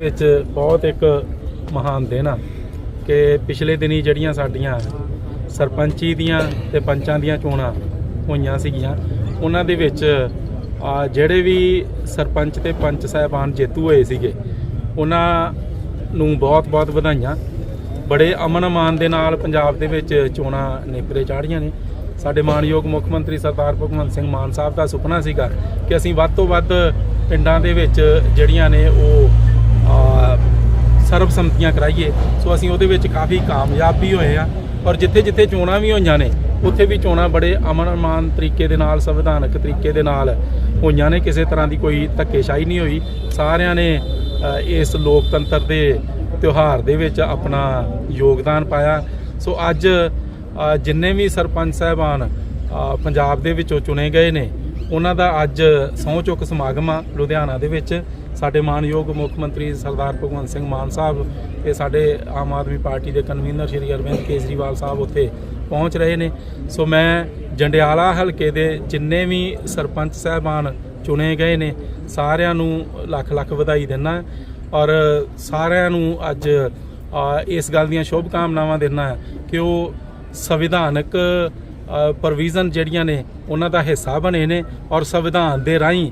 ਵਿੱਚ ਬਹੁਤ ਇੱਕ ਮਹਾਨ ਦਿਨ ਆ ਕਿ ਪਿਛਲੇ ਦਿਨੀ ਜਿਹੜੀਆਂ ਸਾਡੀਆਂ ਸਰਪੰਚੀ ਦੀਆਂ ਤੇ ਪੰਚਾਂ ਦੀਆਂ ਚੋਣਾਂ ਹੋਈਆਂ ਸੀਗੀਆਂ, ਉਹਨਾਂ ਦੇ ਵਿੱਚ, ਆ, ਜਿਹੜੇ ਵੀ ਸਰਪੰਚ ਤੇ ਪੰਚ ਸਾਹਿਬਾਨ ਜੇਤੂ ਹੋਏ ਸੀਗੇ, ਉਹਨਾਂ ਨੂੰ ਬਹੁਤ-ਬਹੁਤ ਵਧਾਈਆਂ। ਬੜੇ ਅਮਨ ਅਮਾਨ ਦੇ ਨਾਲ ਪੰਜਾਬ ਦੇ ਵਿੱਚ ਚੋਣਾਂ ਨੇਪਰੇ ਚਾੜੀਆਂ ਨੇ। ਸਾਡੇ ਮਾਨਯੋਗ ਮੁੱਖ ਮੰਤਰੀ ਸਰਦਾਰ ਭਗਵੰਤ ਸਿੰਘ ਮਾਨ ਸਾਹਿਬ ਦਾ ਸੁਪਨਾ ਸੀਗਾ ਕਿ ਅਸੀਂ ਵੱਧ ਤੋਂ ਵੱਧ ਪਿੰਡਾਂ ਦੇ ਵਿੱਚ ਜਿਹੜੀਆਂ ਨੇ ਉਹ ਆ, ਸਰਬਸੰਮਤੀਆਂ ਕਰਾਈਏ। ਸੋ ਅਸੀਂ ਉਹਦੇ ਵਿੱਚ ਕਾਫੀ ਕਾਮਯਾਬ ਵੀ ਹੋਏ ਆ ਔਰ ਜਿੱਥੇ ਜਿੱਥੇ ਚੋਣਾਂ ਵੀ ਹੋਈਆਂ ਨੇ ਉੱਥੇ ਵੀ ਚੋਣਾਂ ਬੜੇ ਅਮਨ ਅਮਾਨ ਤਰੀਕੇ ਦੇ ਨਾਲ ਸੰਵਿਧਾਨਕ ਤਰੀਕੇ ਦੇ ਨਾਲ ਹੋਈਆਂ ਨੇ। ਕਿਸੇ ਤਰ੍ਹਾਂ ਦੀ ਕੋਈ ਧੱਕੇਸ਼ਾਹੀ ਨਹੀਂ ਹੋਈ। ਸਾਰਿਆਂ ਨੇ ਇਸ ਲੋਕਤੰਤਰ ਦੇ ਤਿਉਹਾਰ ਦੇ ਵਿੱਚ ਆਪਣਾ ਯੋਗਦਾਨ ਪਾਇਆ। ਸੋ ਅੱਜ ਜਿੰਨੇ ਵੀ ਸਰਪੰਚ ਸਾਹਿਬਾਨ ਪੰਜਾਬ ਦੇ ਵਿੱਚੋਂ ਚੁਣੇ ਗਏ ਨੇ ਉਹਨਾਂ ਦਾ ਅੱਜ ਸਹੁੰ ਚੁੱਕ ਸਮਾਗਮ ਆ ਲੁਧਿਆਣਾ ਦੇ ਵਿੱਚ। ਸਾਡੇ ਮਾਨਯੋਗ ਮੁੱਖ ਮੰਤਰੀ ਸਰਦਾਰ ਭਗਵੰਤ ਸਿੰਘ ਮਾਨ ਸਾਹਿਬ ਤੇ ਸਾਡੇ ਆਮ ਆਦਮੀ ਪਾਰਟੀ ਦੇ ਕਨਵੀਨਰ ਸ਼੍ਰੀ ਅਰਵਿੰਦ ਕੇਜਰੀਵਾਲ ਸਾਹਿਬ ਉੱਥੇ ਪਹੁੰਚ ਰਹੇ ਨੇ। ਸੋ ਮੈਂ ਜੰਡਿਆਲਾ ਹਲਕੇ ਦੇ ਜਿੰਨੇ ਵੀ ਸਰਪੰਚ ਸਾਹਿਬਾਨ ਚੁਣੇ ਗਏ ਨੇ, ਸਾਰਿਆਂ ਨੂੰ ਲੱਖ ਲੱਖ ਵਧਾਈ ਦਿੰਦਾ ਔਰ ਸਾਰਿਆਂ ਨੂੰ ਅੱਜ ਇਸ ਗੱਲ ਦੀਆਂ ਸ਼ੁਭ ਕਾਮਨਾਵਾਂ ਦਿੰਦਾ ਕਿ ਉਹ ਸੰਵਿਧਾਨਕ ਪ੍ਰੋਵੀਜ਼ਨ ਜਿਹੜੀਆਂ ਨੇ, ਉਹਨਾਂ ਦਾ ਹਿੱਸਾ ਬਣੇ ਨੇ ਔਰ ਸੰਵਿਧਾਨ ਦੇ ਰਾਹੀਂ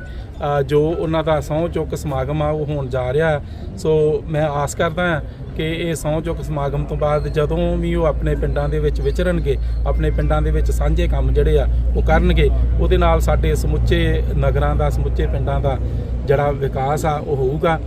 ਜੋ ਉਹਨਾਂ ਦਾ ਸਹੁੰ ਚੁੱਕ ਸਮਾਗਮ ਆ, ਉਹ ਹੋਣ ਜਾ ਰਿਹਾ। ਸੋ ਮੈਂ ਆਸ ਕਰਦਾ ਹਾਂ ਕਿ ਇਹ ਸਹੁੰ ਚੁੱਕ ਸਮਾਗਮ ਤੋਂ ਬਾਅਦ ਜਦੋਂ ਵੀ ਉਹ ਆਪਣੇ ਪਿੰਡਾਂ ਦੇ ਵਿੱਚ ਵਿਚਰਨਗੇ, ਆਪਣੇ ਪਿੰਡਾਂ ਦੇ ਵਿੱਚ ਸਾਂਝੇ ਕੰਮ ਜਿਹੜੇ ਆ, ਉਹ ਕਰਨਗੇ, ਉਹਦੇ ਨਾਲ ਸਾਡੇ ਸਮੁੱਚੇ ਨਗਰਾਂ ਦਾ, ਸਮੁੱਚੇ ਪਿੰਡਾਂ ਦਾ ਜਿਹੜਾ ਵਿਕਾਸ ਆ, ਉਹ ਹੋਊਗਾ।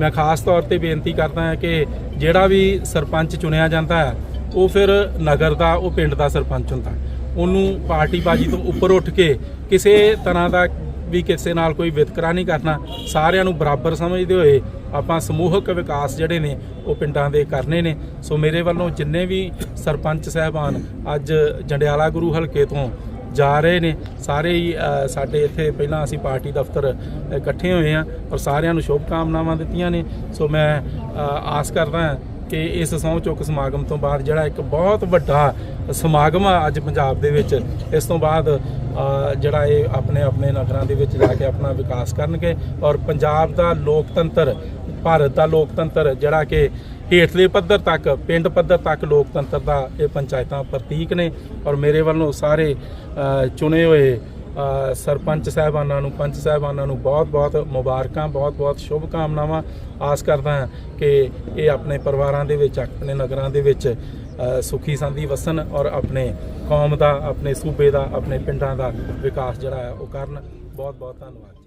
ਮੈਂ ਖਾਸ ਤੌਰ ਤੇ ਬੇਨਤੀ ਕਰਦਾ ਹਾਂ ਕਿ ਜਿਹੜਾ ਵੀ ਸਰਪੰਚ ਚੁਣਿਆ ਜਾਂਦਾ ਹੈ, ਉਹ ਫਿਰ ਨਗਰ ਦਾ, ਉਹ ਪਿੰਡ ਦਾ ਸਰਪੰਚ ਹੁੰਦਾ। ਉਹਨੂੰ ਪਾਰਟੀ ਬਾਜੀ ਤੋਂ ਉੱਪਰ ਉੱਠ ਕੇ ਕਿਸੇ ਤਰ੍ਹਾਂ ਦਾ ਵੀ ਕਿਸੇ ਨਾਲ ਕੋਈ ਵਿਤਕਰਾ ਨਹੀਂ ਕਰਨਾ, ਸਾਰਿਆਂ ਨੂੰ ਬਰਾਬਰ ਸਮਝਦੇ ਹੋਏ ਆਪਾਂ ਸਮੂਹਕ ਵਿਕਾਸ ਜਿਹੜੇ ਨੇ, ਉਹ ਪਿੰਡਾਂ ਦੇ ਕਰਨੇ ਨੇ। ਸੋ ਮੇਰੇ ਵੱਲੋਂ ਜਿੰਨੇ ਵੀ ਸਰਪੰਚ ਸਹਿਬਾਨ ਅੱਜ ਜੰਡਿਆਲਾ ਗੁਰੂ ਹਲਕੇ ਤੋਂ ਜਾ ਰਹੇ ਨੇ, ਸਾਰੇ ਹੀ ਸਾਡੇ ਇੱਥੇ ਪਹਿਲਾਂ ਅਸੀਂ ਪਾਰਟੀ ਦਫ਼ਤਰ ਇਕੱਠੇ ਹੋਏ ਆ ਔਰ ਸਾਰਿਆਂ ਨੂੰ ਸ਼ੁਭ ਕਾਮਨਾਵਾਂ ਦਿੱਤੀਆਂ ਨੇ। ਸੋ ਮੈਂ ਆਸ ਕਰਦਾ ਹਾਂ ਕਿ ਇਸ ਸਹੁੰ ਚੁੱਕ ਸਮਾਗਮ ਤੋਂ ਬਾਅਦ ਜਿਹੜਾ ਇੱਕ ਬਹੁਤ ਵੱਡਾ ਸਮਾਗਮ ਆ ਅੱਜ ਪੰਜਾਬ ਦੇ ਵਿੱਚ, ਇਸ ਤੋਂ ਬਾਅਦ ਜਿਹੜਾ ਇਹ ਆਪਣੇ ਆਪਣੇ ਨਗਰਾਂ ਦੇ ਵਿੱਚ ਜਾ ਕੇ ਆਪਣਾ ਵਿਕਾਸ ਕਰਨਗੇ ਔਰ ਪੰਜਾਬ ਦਾ ਲੋਕਤੰਤਰ, ਭਾਰਤ ਦਾ ਲੋਕਤੰਤਰ ਜਿਹੜਾ ਕਿ ਹੇਠਲੇ ਪੱਧਰ ਤੱਕ, ਪਿੰਡ ਪੱਧਰ ਤੱਕ ਲੋਕਤੰਤਰ ਦਾ ਇਹ ਪੰਚਾਇਤਾਂ ਪ੍ਰਤੀਕ ਨੇ ਔਰ ਮੇਰੇ ਵੱਲੋਂ ਸਾਰੇ ਚੁਣੇ ਹੋਏ ਸਰਪੰਚ ਸਾਹਿਬਾਨਾਂ ਨੂੰ, ਪੰਚ ਸਾਹਿਬਾਨਾਂ ਨੂੰ ਬਹੁਤ-ਬਹੁਤ ਮੁਬਾਰਕਾਂ ਬਹੁਤ-ਬਹੁਤ ਸ਼ੁਭ ਕਾਮਨਾਵਾਂ ਆਸ ਕਰਦਾ ਹਾਂ ਕਿ ਇਹ ਆਪਣੇ ਪਰਿਵਾਰਾਂ ਦੇ ਵਿੱਚ, ਆਪਣੇ ਨਗਰਾਂ ਦੇ ਵਿੱਚ ਸੁਖੀ ਸੰਧੀ ਵਸਣ ਔਰ ਆਪਣੇ ਕੌਮ ਦਾ, ਆਪਣੇ ਸੂਬੇ ਦਾ, ਆਪਣੇ ਪਿੰਡਾਂ ਦਾ ਵਿਕਾਸ ਜਿਹੜਾ ਹੈ ਉਹ ਕਰਨ। ਬਹੁਤ-ਬਹੁਤ ਧੰਨਵਾਦ।